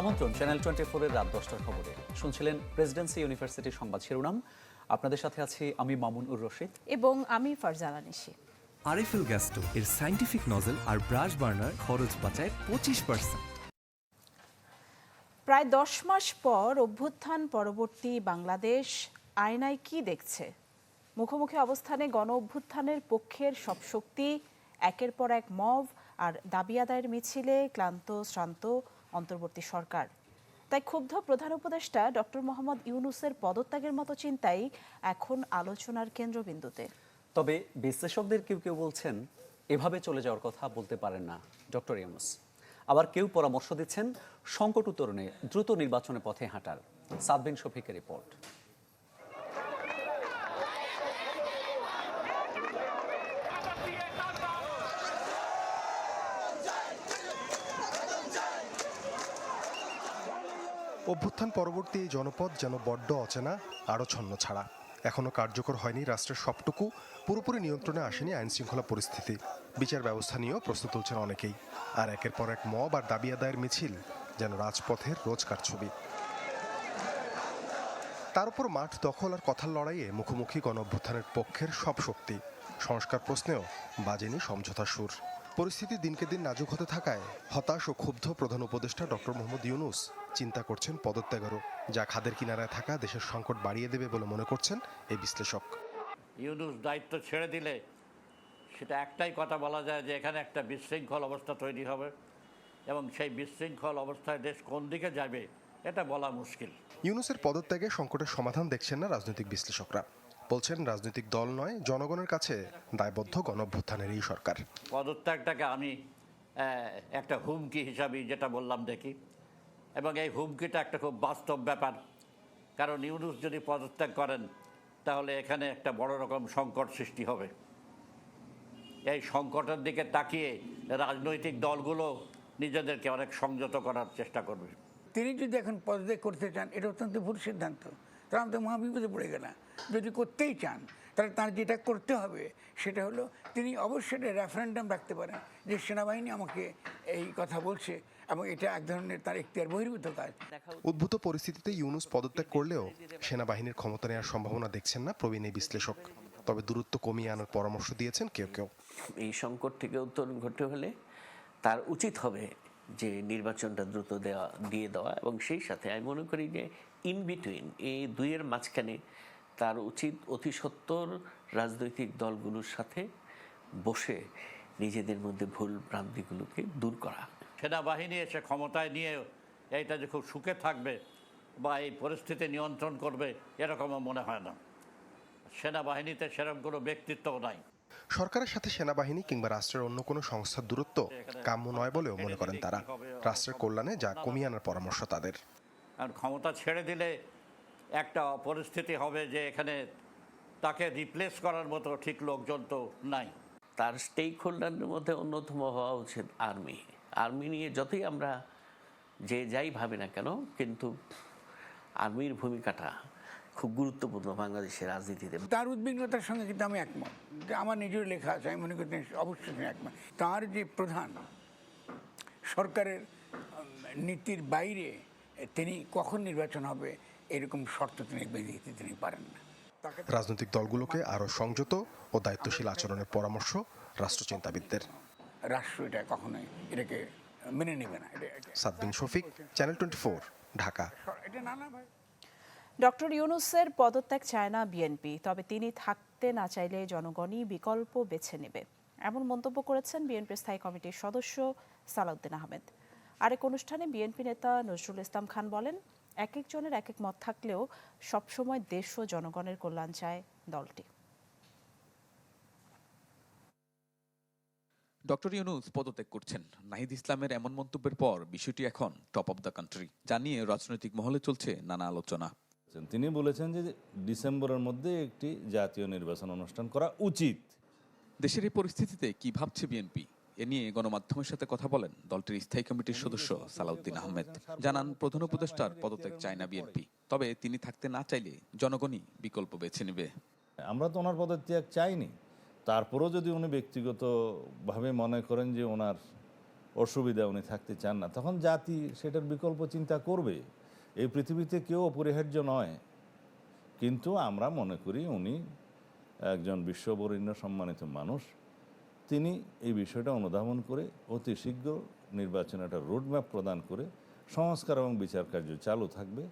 আমন্ত্রণ channel twenty ফোরের রাত দশটার খবরে। শুনছিলেন প্রেসিডেন্সি ইউনিভার্সিটির সংবাদ শিরোনাম। আপনাদের সাথে আছি আমি মামুন উর রশিদ। এবং আমি ফারজানা নিশি আরএফএল গ্যাস্টো এর সাইন্টিফিক নজল আর ব্রাশ বার্নার খরচ বাঁচায় পঁচিশ পার্সেন্ট প্রায় দশ মাস পর অভ্যুত্থান পরবর্তী বাংলাদেশ আয়নায় কি দেখছে? মুখোমুখি অবস্থানে গণ অভ্যুত্থানের পক্ষের সব শক্তি একের পর এক মব আর দাবি আদায়ের মিছিলে ক্লান্ত শ্রান্ত অন্তর্বর্তী সরকার। তাই ক্ষুব্ধ প্রধান উপদেষ্টা ডক্টর মোহাম্মদ ইউনুসের পদত্যাগের মতো চিন্তাই এখন আলোচনার কেন্দ্রবিন্দুতে। তবে বিশ্লেষকদের কেউ কেউ বলছেন, এভাবে চলে যাওয়ার কথা বলতে পারেন না ডক্টর ইউনুস। আবার কেউ পরামর্শ দিচ্ছেন, সংকট উত্তরণে দ্রুত নির্বাচনের পথে হাঁটার। সাদবিন শফিকের রিপোর্ট। অভ্যুত্থান পরবর্তী এই জনপদ যেন বড্ড অচেনা, আরও ছন্ন ছাড়া। এখনও কার্যকর হয়নি রাষ্ট্রের সবটুকু, পুরোপুরি নিয়ন্ত্রণে আসেনি আইন শৃঙ্খলা পরিস্থিতি। বিচার ব্যবস্থা নিয়েও প্রশ্ন তুলছেন অনেকেই। আর একের পর এক মব আর দাবি আদায়ের মিছিল, যেন রাজপথের রোজকার ছবি। তার উপর মাঠ দখল আর কথার লড়াইয়ে মুখোমুখি গণ অভ্যুত্থানের পক্ষের সব শক্তি। সংস্কার প্রশ্নেও বাজেনি সমঝোতা সুর। পরিস্থিতি দিনকে দিন নাজুক হতে থাকায় হতাশ ও ক্ষুব্ধ প্রধান উপদেষ্টা ডক্টর মোহাম্মদ ইউনুস চিন্তা করছেন পদত্যাগেরও যা খাদের কিনারায় থাকা দেশের সংকট বাড়িয়ে দেবে বলে মনে করছেন এই বিশ্লেষক। ইউনুস দায়িত্ব ছেড়ে দিলে সেটা একটাই কথা বলা যায় যে এখানে একটা বিশৃঙ্খল অবস্থা তৈরি হবে এবং সেই বিশৃঙ্খল অবস্থায় দেশ কোন দিকে যাবে এটা বলা মুশকিল। ইউনুসের পদত্যাগে সংকটের সমাধান দেখছেন না রাজনৈতিক বিশ্লেষকরা। বলছেন রাজনৈতিক দল নয় জনগণের কাছে দায়বদ্ধ গণ অভ্যুত্থানের এই সরকার। পদত্যাগটাকে আমি একটা হুমকি হিসাবে যেটা বললাম দেখি। এবং এই হুমকিটা একটা খুব বাস্তব ব্যাপার। কারণ ইউনুস যদি পদত্যাগ করেন তাহলে এখানে একটা বড় রকম সংকট সৃষ্টি হবে। এই সংকটের দিকে তাকিয়ে রাজনৈতিক দলগুলো নিজেদেরকে অনেক সংযত করার চেষ্টা করবে। তিনি যদি এখন পদত্যাগ করতে চান এটা অত্যন্ত ভুল সিদ্ধান্ত। তারা তো মহাবিপদে পড়ে গেলাম। যদি করতেই চান তাহলে তার যেটা করতে হবে সেটা হলো তিনি অবশ্যই একটা রেফারেন্ডাম রাখতে পারেন যে সেনাবাহিনী আমাকে এই কথা বলছে এবং এটা এক ধরনের তার এখতিয়ার বহির্ভূত কাজ। উদ্ভূত পরিস্থিতিতে ইউনুস পদত্যাগ করলেও সেনাবাহিনীর ক্ষমতা নেওয়ার সম্ভাবনা দেখছেন না প্রবীণ এই বিশ্লেষক। তবে দূরত্ব কমিয়ে আনার পরামর্শ দিয়েছেন কেউ কেউ। এই সংকট থেকে উত্তরণ ঘটতে হলে তার উচিত হবে যে নির্বাচনটা দ্রুত দেওয়া দিয়ে দেওয়া এবং সেই সাথে আমি মনে করি যে ইন বিটুইন এই দুইয়ের মাঝখানে তার উচিত অতি সত্বর রাজনৈতিক দলগুলোর সাথে বসে নিজেদের মধ্যে ভুল ভ্রান্তিগুলোকে দূর করা। সেনাবাহিনী এসে ক্ষমতায় নিয়ে এইটা যে খুব সুখে থাকবে বা এই পরিস্থিতি নিয়ন্ত্রণ করবে এরকমও মনে হয় না। সেনাবাহিনীতে সেরকম কোনো ব্যক্তিত্বও নাই। সরকারের সাথে সেনাবাহিনী কিংবা রাষ্ট্রের অন্য কোনো সংস্থার দূরত্ব কাম্য নয় বলেও মনে করেন তারা। রাষ্ট্রের কল্যাণে যা কমিয়ে আনার পরামর্শ তাদের। আর ক্ষমতা ছেড়ে দিলে একটা পরিস্থিতি হবে যে এখানে তাকে রিপ্লেস করার মতো ঠিক লোকজন তো নাই। তার স্টেক হোল্ডারের মধ্যে অন্যতম হওয়া উচিত আর্মি আর্মি নিয়ে যতই আমরা যে যাই ভাবি না কেন কিন্তু আর্মির ভূমিকাটা খুব গুরুত্বপূর্ণ বাংলাদেশের রাজনীতিতে। তার উদ্বিগ্নতার সঙ্গে কিন্তু আমি একমত। যে আমার নিজের লেখা আছে আমি মনে করি অবশ্যই একমত। তার যে প্রধান সরকারের নীতির বাইরে তিনি কখন নির্বাচন হবে এরকম শর্ত তিনি বেঁধে দিতে তিনি পারেন না। রাজনৈতিক দলগুলোকে আরও সংযত ও দায়িত্বশীল আচরণের পরামর্শ রাষ্ট্রচিন্তাবিদদের। রাষ্ট্র এটা কখনোই এটাকে মেনে নেবে না। Sadbin Shafiq channel twenty Dhaka. এটা না না ভাই। ডক্টর ইউনুসের পদত্যাগ চায় না বিএনপি তবে তিনি থাকতে না চাইলে জনগণই বিকল্প বেছে নেবে। এমন মন্তব্য করেছেন বিএনপির স্থায়ী কমিটির সদস্য সালাউদ্দিন আহমেদ। আরেক অনুষ্ঠানে বিএনপি নেতা নজরুল ইসলাম খান বলেন এক একজনের এক এক মত থাকলেও সবসময় দেশ ও জনগণের কল্যাণ চায় দলটি। ডক্টর ইউনুস পদত্যাগ করছেন। নাহিদ ইসলামের এমন মন্তব্যের পর বিষয়টি এখন টপ অব দ্য কান্ট্রি। জানিয়ে রাজনৈতিক মহলে চলছে নানা আলোচনা। তিনি বলেছেন যে ডিসেম্বরের মধ্যে একটি জাতীয় নির্বাচন অনুষ্ঠান করা উচিত। দেশের এই পরিস্থিতিতে কি ভাবছে বিএনপি? এ নিয়ে গণমাধ্যমের সাথে কথা বলেন দলটির স্থায়ী কমিটির সদস্য সালাউদ্দিন আহমেদ। জানান, প্রধান উপদেষ্টার পদত্যাগ চায় না বিএনপি। তবে তিনি থাকতে না চাইলে জনগণই বিকল্প বেছে নেবে। আমরা তো ওনার পদত্যাগ চাইনি। তারপরেও যদি উনি ব্যক্তিগতভাবে মনে করেন যে ওনার অসুবিধা উনি থাকতে চান না, তখন জাতি সেটার বিকল্প চিন্তা করবে। এই পৃথিবীতে কেউ অপরিহার্য নয়। কিন্তু আমরা মনে করি উনি একজন বিশ্ববরেণ্য সম্মানিত মানুষ। তিনি এই বিষয়টা অনুধাবন করে অতি শীঘ্র নির্বাচনে একটা রোডম্যাপ প্রদান করে সংস্কার এবং বিচার কার্য চালু থাকবে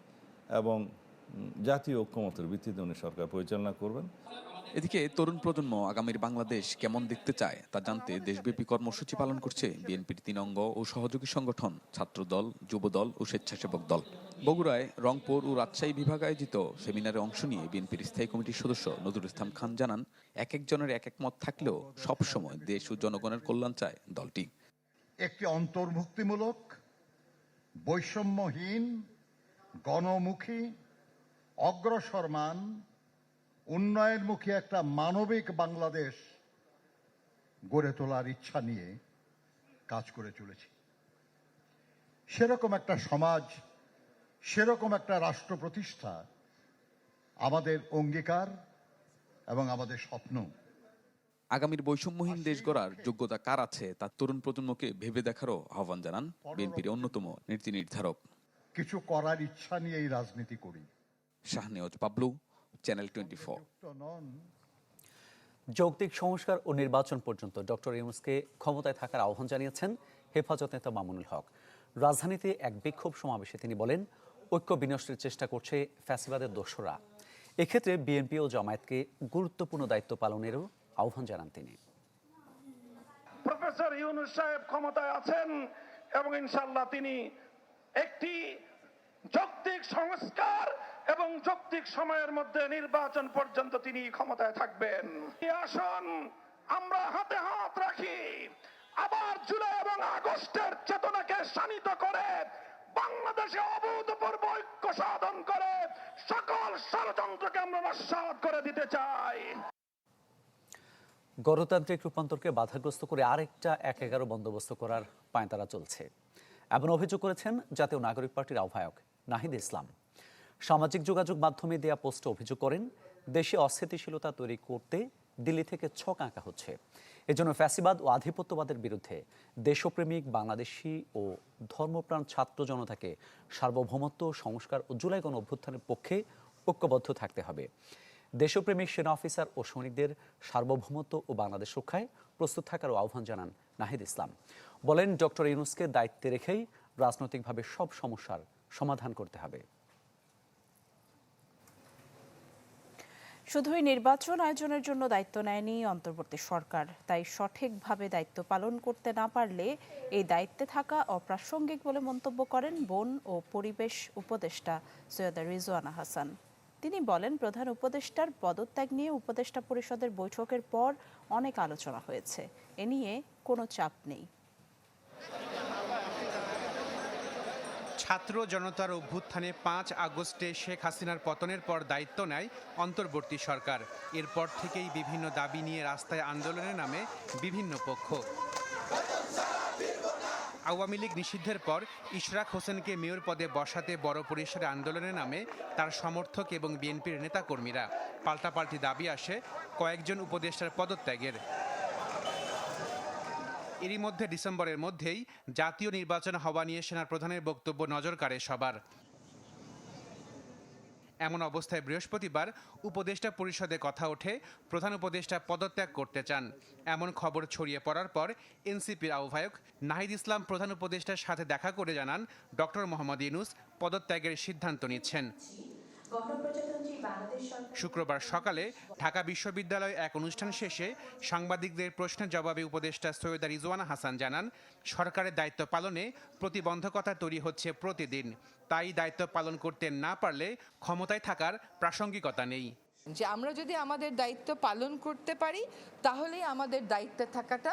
এবং জাতীয় ঐক্যমতের ভিত্তিতে উনি সরকার পরিচালনা করবেন। এদিকে তরুণ প্রজন্ম আগামীর বাংলাদেশ কেমন দেখতে চায় তা জানতে দেশব্যাপী কর্মসূচি পালন করছে বিএনপির তিন অঙ্গ ও সহযোগী সংগঠন, ছাত্রদল, যুবদল ও স্বেচ্ছাসেবক দল। বগুড়ায় রংপুর ও রাজশাহী বিভাগ আয়োজিত সেমিনারে অংশ নিয়ে বিএনপির স্থায়ী কমিটির সদস্য নজরুল ইসলাম খান জানান, এক একজনের এক এক মত থাকলেও সবসময় দেশ ও জনগণের কল্যাণ চায় দলটি। একটি অন্তর্ভুক্তিমূলক, বৈষম্যহীন, গণমুখী, অগ্রসরমান, উন্নয়নমুখী একটা মানবিক বাংলাদেশ গড়ে তোলার ইচ্ছা নিয়ে কাজ করে চলেছি। সেরকম একটা সমাজ সেরকম একটা রাষ্ট্র প্রতিষ্ঠা আমাদের অঙ্গীকার এবং আমাদের স্বপ্ন। আগামীর বৈষম্যহীন দেশ গড়ার যোগ্যতা কার আছে তা তরুণ প্রজন্মকে ভেবে দেখারও আহ্বান জানান বিএনপির অন্যতম নীতি নির্ধারক। কিছু করার ইচ্ছা নিয়ে এই রাজনীতি করি। Shahnewaz Pablu channel twenty four. নন। যৌক্তিক সংস্কার ও নির্বাচন পর্যন্ত ডক্টর ইউনুসকে ক্ষমতায় থাকার আহ্বান জানিয়েছেন হেফাজত নেতা মামুনুল হক। রাজধানীতে এক বিক্ষোভ সমাবেশে তিনি বলেন ঐক্য বিনষ্টের চেষ্টা করছে ফ্যাসিবাদের দোসরা এক্ষেত্রে বিএনপি ও জামায়াতকে গুরুত্বপূর্ণ দায়িত্ব পালনেরও আহ্বান জানান তিনি। প্রফেসর ইউনুস সাহেব ক্ষমতায় আছেন এবং ইনশাল্লাহ তিনি একটি যৌক্তিক সংস্কার এবং যৌক্তিক সময়ের মধ্যে নির্বাচন পর্যন্ত তিনি ক্ষমতায় থাকবেন। আমরা হাতে হাত রাখি। আবার জুলাই এবং আগস্টের চেতনাকে শানিত করে বাংলাদেশে অভূতপূর্ব ঐক্য সাধন করে সকল ষড়যন্ত্রকে আমরা নস্বাত করে দিতে চাই। গণতান্ত্রিক রূপান্তরকে বাধাগ্রস্ত করে আরেকটা এক এগারো বন্দোবস্ত করার পায়তারা চলছে। এমন অভিযোগ করেছেন জাতীয় নাগরিক পার্টির আহ্বায়ক নাহিদ ইসলাম। সামাজিক যোগাযোগ মাধ্যমে দেয়া পোস্টে অভিযোগ করেন, দেশে অস্থিতিশীলতা তৈরি করতে দিল্লি থেকে ছক আঁকা হচ্ছে। এজন্য ফ্যাসিবাদ ও আধিপত্যবাদের বিরুদ্ধে দেশপ্রেমিক, বাংলাদেশি ও ধর্মপ্রাণ ছাত্র জনতাকে সার্বভৌমত্ব, সংস্কার ও জুলাই গণ অভ্যুত্থানের পক্ষে ঐক্যবদ্ধ থাকতে হবে। দেশপ্রেমিক সেনা অফিসার ও সৈনিকদের সার্বভৌমত্ব ও বাংলাদেশ রক্ষায় প্রস্তুত থাকারও আহ্বান জানান নাহিদ ইসলাম। বলেন, ডক্টর ইউনুসকে দায়িত্বে রেখেই রাজনৈতিকভাবে সব সমস্যার সমাধান করতে হবে। শুধুই নির্বাচন আয়োজনের জন্য দায়িত্ব নেয়নি অন্তর্বর্তী সরকার। তাই সঠিকভাবে দায়িত্ব পালন করতে না পারলে এই দায়িত্বে থাকা অপ্রাসঙ্গিক বলে মন্তব্য করেন বন ও পরিবেশ উপদেষ্টা সৈয়দা রিজওয়ানা হাসান। তিনি বলেন, প্রধান উপদেষ্টার পদত্যাগ নিয়ে উপদেষ্টা পরিষদের বৈঠকের পর অনেক আলোচনা হয়েছে। এ নিয়ে কোনো চাপ নেই। ছাত্র জনতার অভ্যুত্থানে পাঁচ আগস্টে শেখ হাসিনার পতনের পর দায়িত্ব নেয় অন্তর্বর্তী সরকার। এরপর থেকেই বিভিন্ন দাবি নিয়ে রাস্তায় আন্দোলনে নামে বিভিন্ন পক্ষ। আওয়ামী লীগ নিষিদ্ধের পর ইশরাক হোসেনকে মেয়র পদে বসাতে বড় পরিসরে আন্দোলনে নামে তার সমর্থক এবং বিএনপির নেতাকর্মীরা। পাল্টাপাল্টি দাবি আসে কয়েকজন উপদেষ্টার পদত্যাগের। এরই মধ্যে ডিসেম্বরের মধ্যেই জাতীয় নির্বাচন হওয়া নিয়ে সেনা প্রধানের বক্তব্য নজর কাড়ে সবার। এমন অবস্থায় বৃহস্পতিবার উপদেষ্টা পরিষদে কথা ওঠে, প্রধান উপদেষ্টা পদত্যাগ করতে চান। এমন খবর ছড়িয়ে পড়ার পর এনসিপির আহ্বায়ক নাহিদ ইসলাম প্রধান উপদেষ্টার সাথে দেখা করে জানান, ডক্টর মোহাম্মদ ইউনুস পদত্যাগের সিদ্ধান্ত নিচ্ছেন। শুক্রবার সকালে ঢাকা বিশ্ববিদ্যালয়ে এক অনুষ্ঠান শেষে সাংবাদিকদের প্রশ্নের জবাবে উপদেষ্টা সৈয়দা রিজওয়ানা হাসান জানান, সরকারের দায়িত্ব পালনে প্রতিবন্ধকতা তৈরি হচ্ছে প্রতিদিন। তাই দায়িত্ব পালন করতে না পারলে ক্ষমতায় থাকার প্রাসঙ্গিকতা নেই। যে আমরা যদি আমাদের দায়িত্ব পালন করতে পারি, তাহলেই আমাদের দায়িত্বে থাকাটা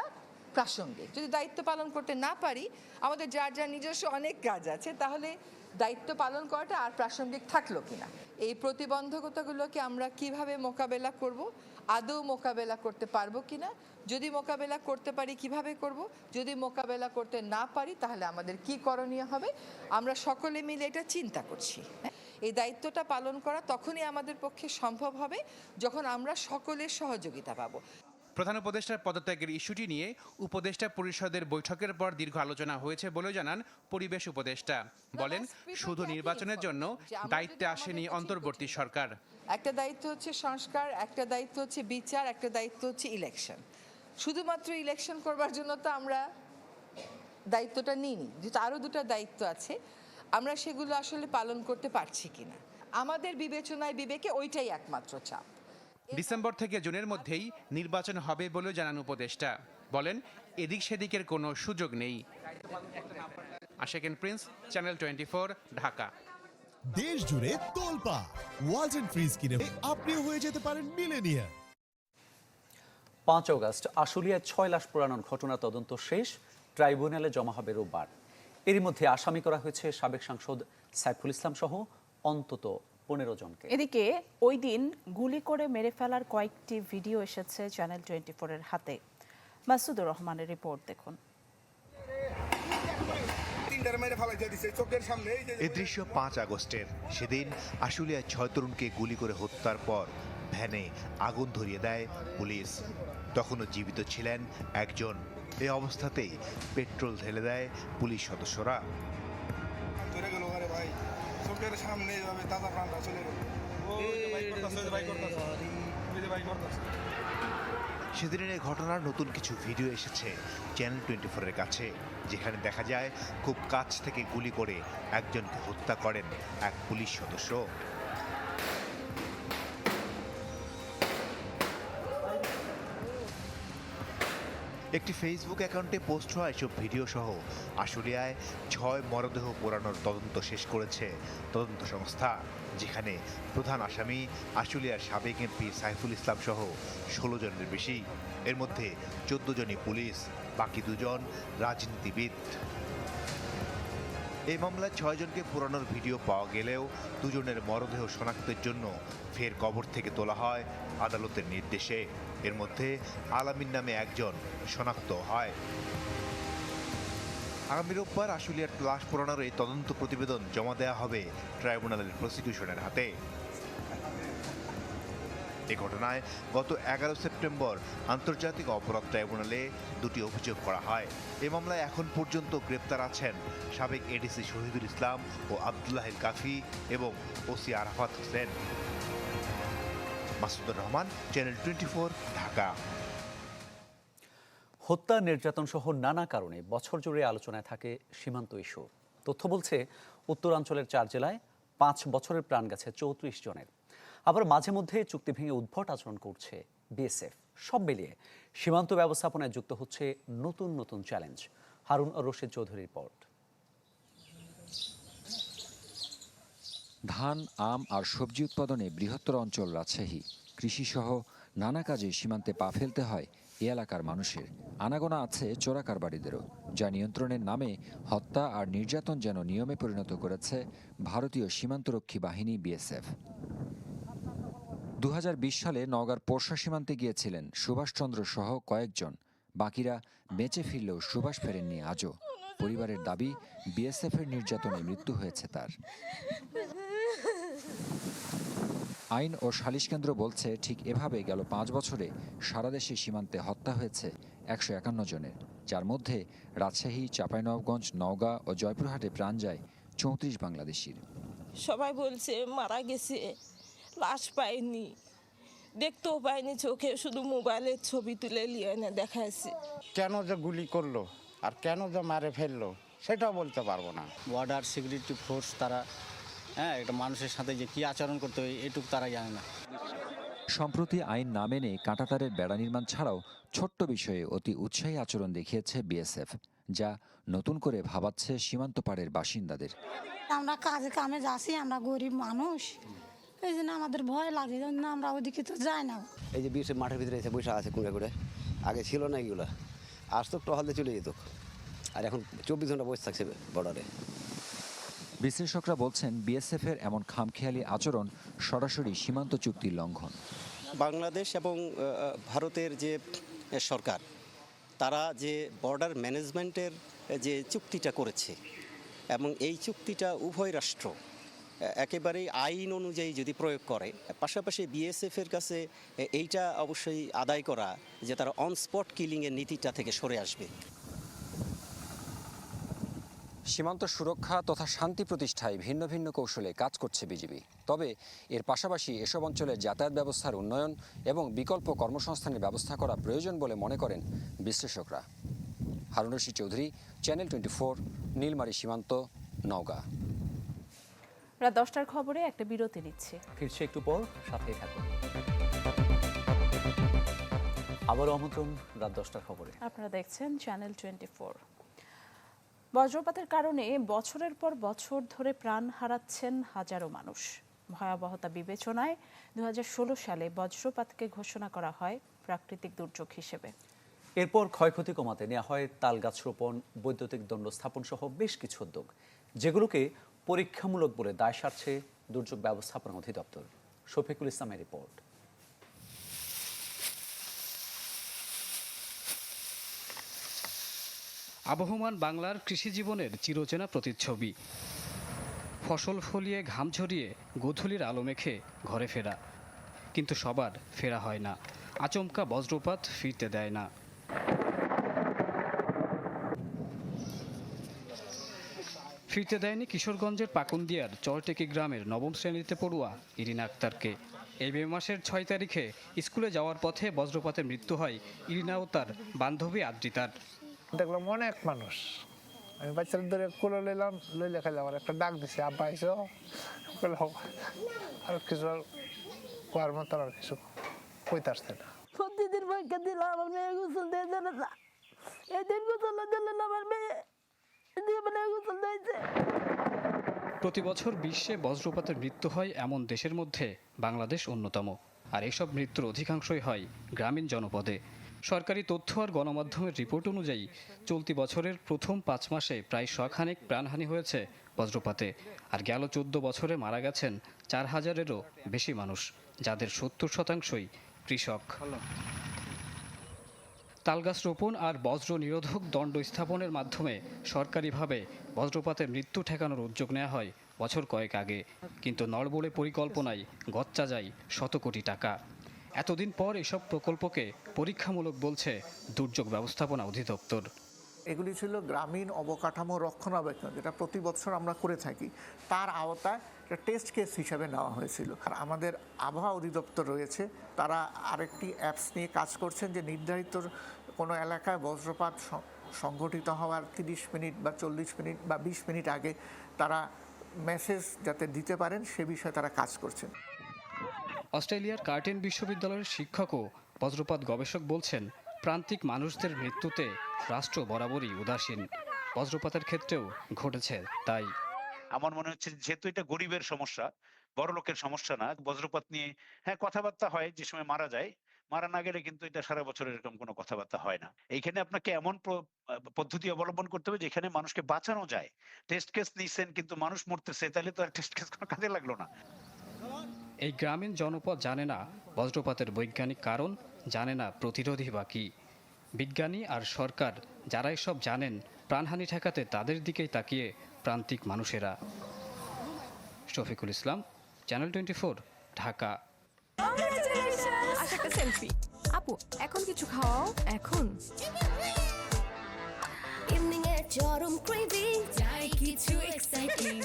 প্রাসঙ্গিক। যদি দায়িত্ব পালন করতে না পারি, আমাদের যার যার নিজস্ব অনেক কাজ আছে, তাহলে দায়িত্ব পালন করাটা আর প্রাসঙ্গিক থাকল কিনা? এই প্রতিবন্ধকতাগুলোকে আমরা কীভাবে মোকাবেলা করব? আদৌ মোকাবেলা করতে পারব কিনা? যদি মোকাবেলা করতে পারি, কীভাবে করব? যদি মোকাবেলা করতে না পারি, তাহলে আমাদের কি করণীয় হবে? আমরা সকলে মিলে এটা চিন্তা করছি। এই দায়িত্বটা পালন করা তখনই আমাদের পক্ষে সম্ভব হবে যখন আমরা সকলের সহযোগিতা পাবো। প্রধান উপদেষ্টার পদত্যাগের ইস্যুটি নিয়ে উপদেষ্টা পরিষদের বৈঠকের পর দীর্ঘ আলোচনা হয়েছে বলে জানান পরিবেশ উপদেষ্টা। বলেন, শুধু নির্বাচনের জন্য দায়িত্বে আসেনি অন্তর্বর্তী সরকার। একটা দায়িত্ব হচ্ছে সংস্কার, একটা দায়িত্ব হচ্ছে বিচার, একটা দায়িত্ব হচ্ছে ইলেকশন। শুধুমাত্র ইলেকশন করবার জন্য তো আমরা দায়িত্বটা নিইনি, যেহেতু আরও দুটো দায়িত্ব আছে। আমরা সেগুলো আসলে পালন করতে পারছি কিনা? আমাদের বিবেচনায় বিবেকে ওইটাই একমাত্র চাপ। ডিসেম্বর থেকে জুনের মধ্যেই নির্বাচন হবে বলে জানান উপদেষ্টা। বলেন এদিক সেদিকের কোনো সুযোগ নেই। Ashekin Prince channel twenty Dhaka. দেশ জুড়ে তোলপা ওয়ালটন ফ্রিজ কিনে আপনিও হয়ে যেতে পারেন মিলেনিয়ার পাঁচ অগস্ট আশুলিয়ায় ছয় লাশ পোড়ানোর ঘটনা তদন্ত শেষ ট্রাইব্যুনালে জমা হবে রোববার। এরই মধ্যে আসামি করা হয়েছে সাবেক সাংসদ সাইফুল ইসলাম সহ অন্তত পনেরো জনকে। এদিকে ওই দিন গুলি করে মেরে ফেলার কয়েকটি ভিডিও এসেছে চ্যানেল টোয়েন্টি ফোরের হাতে। মাসুদুর রহমানের রিপোর্ট দেখুন। এ দৃশ্য পাঁচ আগস্টের। সেদিন আশুলিয়ায় ছয় তরুণকে গুলি করে হত্যার পর ভ্যানে আগুন ধরিয়ে দেয় পুলিশ। তখনও জীবিত ছিলেন একজন। এই অবস্থাতেই পেট্রোল ঢেলে দেয় পুলিশ সদস্যরা। সেদিনের এই ঘটনার নতুন কিছু ভিডিও এসেছে চ্যানেল টোয়েন্টি ফোরের কাছে যেখানে দেখা যায় খুব কাছ থেকে গুলি করে একজনকে হত্যা করেন এক পুলিশ সদস্য। একটি ফেসবুক অ্যাকাউন্টে পোস্ট হওয়া এসব ভিডিও সহ। আশুলিয়ায় ছয় মরদেহ পোড়ানোর তদন্ত শেষ করেছে তদন্ত সংস্থা, যেখানে প্রধান আসামি আশুলিয়ার সাবেক এমপি সাইফুল ইসলাম সহ ষোলো জনের বেশি। এর মধ্যে চোদ্দ জনই পুলিশ, বাকি দুজন রাজনীতিবিদ। এই মামলায় ছয়জনকে পুরানোর ভিডিও পাওয়া গেলেও দুজনের মরদেহ শনাক্তের জন্য ফের কবর থেকে তোলা হয় আদালতের নির্দেশে। এর মধ্যে আলামিন নামে একজন শনাক্ত হয়। আগামী রোববার আশুলিয়ার লাশ পোড়ানোর এই তদন্ত প্রতিবেদন জমা দেওয়া হবে ট্রাইব্যুনালের প্রসিকিউশনের হাতে। এ ঘটনায় গত এগারো সেপ্টেম্বর আন্তর্জাতিক অপরাধ ট্রাইব্যুনালে দুটি অভিযোগ করা হয়। এ মামলায় এখন পর্যন্ত গ্রেপ্তার আছেন সাবেক এডিসি শহীদুল ইসলাম ও আবদুল্লাহিল কাফি এবং OC Arafat Hossain. Masudur Rahman channel twenty Dhaka. হত্যা, নির্যাতন সহ নানা কারণে বছর জুড়ে আলোচনায় থাকে সীমান্ত ইস্যু। তথ্য বলছে, উত্তরাঞ্চলের চার জেলায় পাঁচ বছরের প্রাণ গেছে চৌত্রিশ জনের। আবার মাঝে মধ্যে চুক্তি ভেঙে উদ্ভট আচরণ করছে বিএসএফ সব মিলিয়ে সীমান্ত ব্যবস্থাপনায় যুক্ত হচ্ছে নতুন নতুন চ্যালেঞ্জ। হারুন রশিদ চৌধুরীর রিপোর্ট। ধান, আম আর সবজি উৎপাদনে বৃহত্তর অঞ্চল রাজশাহী। কৃষিসহ নানা কাজে সীমান্তে পা ফেলতে হয় এ এলাকার মানুষের। আনাগোনা আছে চোরা কারবারিদেরও, যা নিয়ন্ত্রণের নামে হত্যা আর নির্যাতন যেন নিয়মে পরিণত করেছে ভারতীয় সীমান্তরক্ষী বাহিনী বিএসএফ। দু হাজার বিশ সালে নওগাঁর পোরশা সীমান্তে গিয়েছিলেন সুভাষচন্দ্র সহ কয়েকজন। বাকিরা বেঁচে ফিরলেও সুভাষ ফেরেননি আজও। পরিবারের দাবি, বিএসএফের নির্যাতনে মৃত্যু হয়েছে তার। আইন ও সালিশ কেন্দ্র বলছে ঠিক এভাবে গেল পাঁচ বছরে সারা দেশে সীমান্তে হত্যা হয়েছে একশো একান্ন জনের। যার মধ্যে রাজশাহী চাঁপাইনবাবগঞ্জ নওগাঁ ও জয়পুরহাটে প্রাণ যায় চৌত্রিশ বাংলাদেশির। সবাই বলছে মারা গেছে লাশ পায়নি দেখতেও পায়নি চোখে শুধু মোবাইলের ছবি তুলে নিয়ে এনে দেখাইছে। কেন যে গুলি করল আর কেন যে মারে ফেলল সেটাও বলতে পারব না। বর্ডার সিকিউরিটি ফোর্স তারা হ্যাঁ একটা মানুষের সাথে যে কী আচরণ করতে হয় এটুকু তারা জানে না। সম্প্রতি আইন না মেনে কাঁটাতারের বেড়া নির্মাণ ছাড়াও ছোট্ট বিষয়ে অতি উৎসাহী আচরণ দেখিয়েছে বিএসএফ যা নতুন করে ভাবাচ্ছে সীমান্ত পাড়ের বাসিন্দাদের। আমরা কাজে কামে যাচ্ছি আমরা গরিব মানুষ। এই জন্য আমাদের ভয় লাগে জন্য আমরা ওদিকে তো যাই না। এই যে বিএসএফ মাঠের ভিতরে এসে বসে আছে কুড়ে করে আগে ছিল না এগুলো। আসতো টহল দিয়ে চলে যেত। আর এখন চব্বিশ ঘণ্টা বসে থাকছে বর্ডারে বিশ্লেষকরা বলছেন, বিএসএফের এমন খামখেয়ালি আচরণ সরাসরি সীমান্ত চুক্তির লঙ্ঘন। বাংলাদেশ এবং ভারতের যে সরকার, তারা যে বর্ডার ম্যানেজমেন্টের যে চুক্তিটা করেছে এবং এই চুক্তিটা উভয় রাষ্ট্র একেবারেই আইন অনুযায়ী যদি প্রয়োগ করে, পাশাপাশি বিএসএফ এর কাছে এইটা অবশ্যই আদায় করা যে তারা অন স্পট কিলিংয়ের নীতিটা থেকে সরে আসবে। সীমান্ত সুরক্ষা তথা শান্তি প্রতিষ্ঠায় ভিন্ন ভিন্ন কৌশলে কাজ করছে বিজিবি। তবে এর পাশাপাশি এসব অঞ্চলের যাতায়াত ব্যবস্থার উন্নয়ন এবং বিকল্প কর্মসংস্থানের ব্যবস্থা করা প্রয়োজন বলে মনে করেন বিশ্লেষকরা। Harun Rashid Chowdhury channel twenty four Nilmari সীমান্ত নওগাঁ। রাত দশটার খবরে একটা বিরতি নিচ্ছে। ফিরছে একটু পর সাথেই থাকুন। আবারও আমন্ত্রণ রাত দশটার খবরে। আপনারা দেখছেন চ্যানেল টোয়েন্টি ফোর। বজ্রপাতের কারণে বছরের পর বছর ধরে প্রাণ হারাচ্ছেন হাজারো মানুষ। ভয়াবহতা বিবেচনায় দু হাজার ষোলো সালে বজ্রপাতকে ঘোষণা করা হয় প্রাকৃতিক দুর্যোগ হিসেবে। এরপর ক্ষয়ক্ষতি কমাতে নেওয়া হয় তাল গাছ রোপণ, বৈদ্যুতিক দণ্ড স্থাপন সহ বেশ কিছু উদ্যোগ, যেগুলোকে পরীক্ষামূলক বলে দায় সারছে দুর্যোগ ব্যবস্থাপনা অধিদপ্তর। শফিকুল ইসলামের রিপোর্ট। আবহমান বাংলার কৃষি জীবনের চিরচেনা প্রতিচ্ছবি। ফসল ফলিয়ে, ঘাম ঝরিয়ে, গোধূলির আলো মেখে ঘরে ফেরা। কিন্তু সবার ফেরা হয় না। আচমকা বজ্রপাত ফিরতে দেয় না। ফিরতে দেয়নি কিশোরগঞ্জের পাকুন্দিয়ার চরটেকি গ্রামের নবম শ্রেণীতে পড়ুয়া ইরিনা আক্তারকে। এই মে মাসের ছয় তারিখে স্কুলে যাওয়ার পথে বজ্রপাতে মৃত্যু হয় ইরিনা ও তার বান্ধবী আদ্রিতার। দেখলাম অনেক মানুষ। আমি বাচ্চাদের ধরে কোলে লইলাম লইলে খাইলে আমার একটা ডাক দিছে আব্বা আইসো। আর কিছু আর কোয়ার মতো আর কিছু কইতে আসছে না। প্রতিদিন পরীক্ষা দিলাম আমার মেয়ে গোসল দিয়ে জানে না এদিন গোসল দিলেন আমার মেয়ে গোসল দিয়েছে। প্রতি বছর বিশ্বে বজ্রপাতের মৃত্যু হয় এমন দেশের মধ্যে বাংলাদেশ অন্যতম। আর এসব মৃত্যুর অধিকাংশই হয় গ্রামীণ জনপদে। সরকারি তথ্য আর গণমাধ্যমের রিপোর্ট অনুযায়ী চলতি বছরের প্রথম পাঁচ মাসে প্রায় শখানেক প্রাণহানি হয়েছে বজ্রপাতে। আর গেল চোদ্দ বছরে মারা গেছেন চার হাজারেরও বেশি মানুষ, যাদের সত্তর শতাংশই কৃষক। তালগাছ রোপণ আর বজ্র নিরোধক দণ্ড স্থাপনের মাধ্যমে সরকারিভাবে বজ্রপাতের মৃত্যু ঠেকানোর উদ্যোগ নেওয়া হয় বছর কয়েক আগে। কিন্তু নড়বড়ে পরিকল্পনায় গচ্চা যায় শত কোটি টাকা। এতদিন পর এসব প্রকল্পকে পরীক্ষামূলক বলছে দুর্যোগ ব্যবস্থাপনা অধিদপ্তর। এগুলি ছিল গ্রামীণ অবকাঠামো রক্ষণাবেক্ষণ, যেটা প্রতি বছর আমরা করে থাকি। তার আওতায় একটা টেস্ট কেস হিসাবে নেওয়া হয়েছিল। আর আমাদের আবহাওয়া অধিদপ্তর রয়েছে, তারা আরেকটি অ্যাপস নিয়ে কাজ করছেন যে নির্ধারিত কোনো এলাকায় বজ্রপাত সংঘটিত হওয়ার তিরিশ মিনিট বা চল্লিশ মিনিট বা বিশ মিনিট আগে তারা মেসেজ যাতে দিতে পারেন, সে বিষয়ে তারা কাজ করছেন। অস্ট্রেলিয়ার কার্টেন বিশ্ববিদ্যালয়ের শিক্ষক ও বজ্রপাত গবেষক বলছেন, প্রান্তিক মানুষদের মৃত্যুতে রাষ্ট্র বরাবরই উদাসীন। বজ্রপাতের ক্ষেত্রেও ঘটেছে তাই। আমার মনে হচ্ছে যেহেতু এটা গরিবের সমস্যা, বড় লোকের সমস্যা না, বজ্রপাত নিয়ে হ্যাঁ কথাবার্তা হয়, যে সময় মারা যায়, মারা না গেলে কিন্তু এটা সারা বছর এরকম কোনো কথাবার্তা হয় না। এইখানে আপনাকে এমন পদ্ধতি অবলম্বন করতে হবে যেখানে মানুষকে বাঁচানো যায়। টেস্ট কেস নিচ্ছেন কিন্তু মানুষ মরতেছে, তাহলে তো আর টেস্ট কেস কোনো কাজে লাগল না। এই গ্রামীণ জনপদ জানে না বজ্রপাতের বৈজ্ঞানিক কারণ জানে না প্রতিরোধী বা কী। বিজ্ঞানী আর সরকার যারা এসব জানেন প্রাণহানি ঠেকাতে তাদের দিকেই তাকিয়ে প্রান্তিক মানুষেরা। Shafiqul Islam channel twenty four Dhaka. একটা সেলফি আপু এখন কিছু খাওয়াও এখন। চরম ক্রেভিং চাই কিছু এক্সাইটিং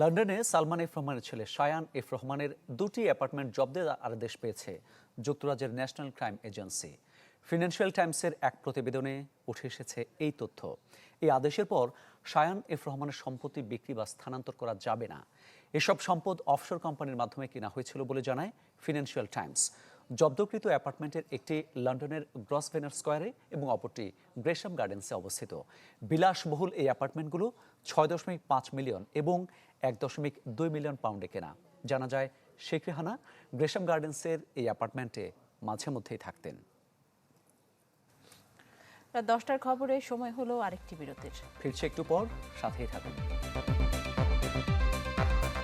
লন্ডনে সালমান এফ রহমানের ছেলে শায়ান এফ রহমানের দুটি অ্যাপার্টমেন্ট জব্দের আদেশ পেয়েছে, যুক্তরাজ্যের ন্যাশনাল ক্রাইম এজেন্সি। ফিনান্সিয়াল টাইমসের এক প্রতিবেদনে উঠে এসেছে এই তথ্য। এই আদেশের পর শায়ান এফ রহমানের সম্পত্তি বিক্রি বা স্থানান্তর করা যাবে না। এসব সম্পদ অফশোর কোম্পানির মাধ্যমে কেনা হয়েছিল বলে জানায় ফিনান্সিয়াল টাইমস। জব্দকৃত অ্যাপার্টমেন্টের একটি লন্ডনের গ্রসভেনার স্কোয়ারে এবং অপরটি গ্রেশাম গার্ডেন্সে অবস্থিত। বিলাসবহুল এই অ্যাপার্টমেন্টগুলো ছয় দশমিক পাঁচ মিলিয়ন এবং এক দশমিক দুই মিলিয়ন পাউন্ডে কেনা। জানা যায় শেখ রেহানা গ্রেশাম গার্ডেন্সের এই অ্যাপার্টমেন্টে মাঝে মধ্যেই থাকতেন। দশটার খবরে সময় হলো আরেকটি বিরতির। ফিরছে একটু পর সাথেই থাকুন।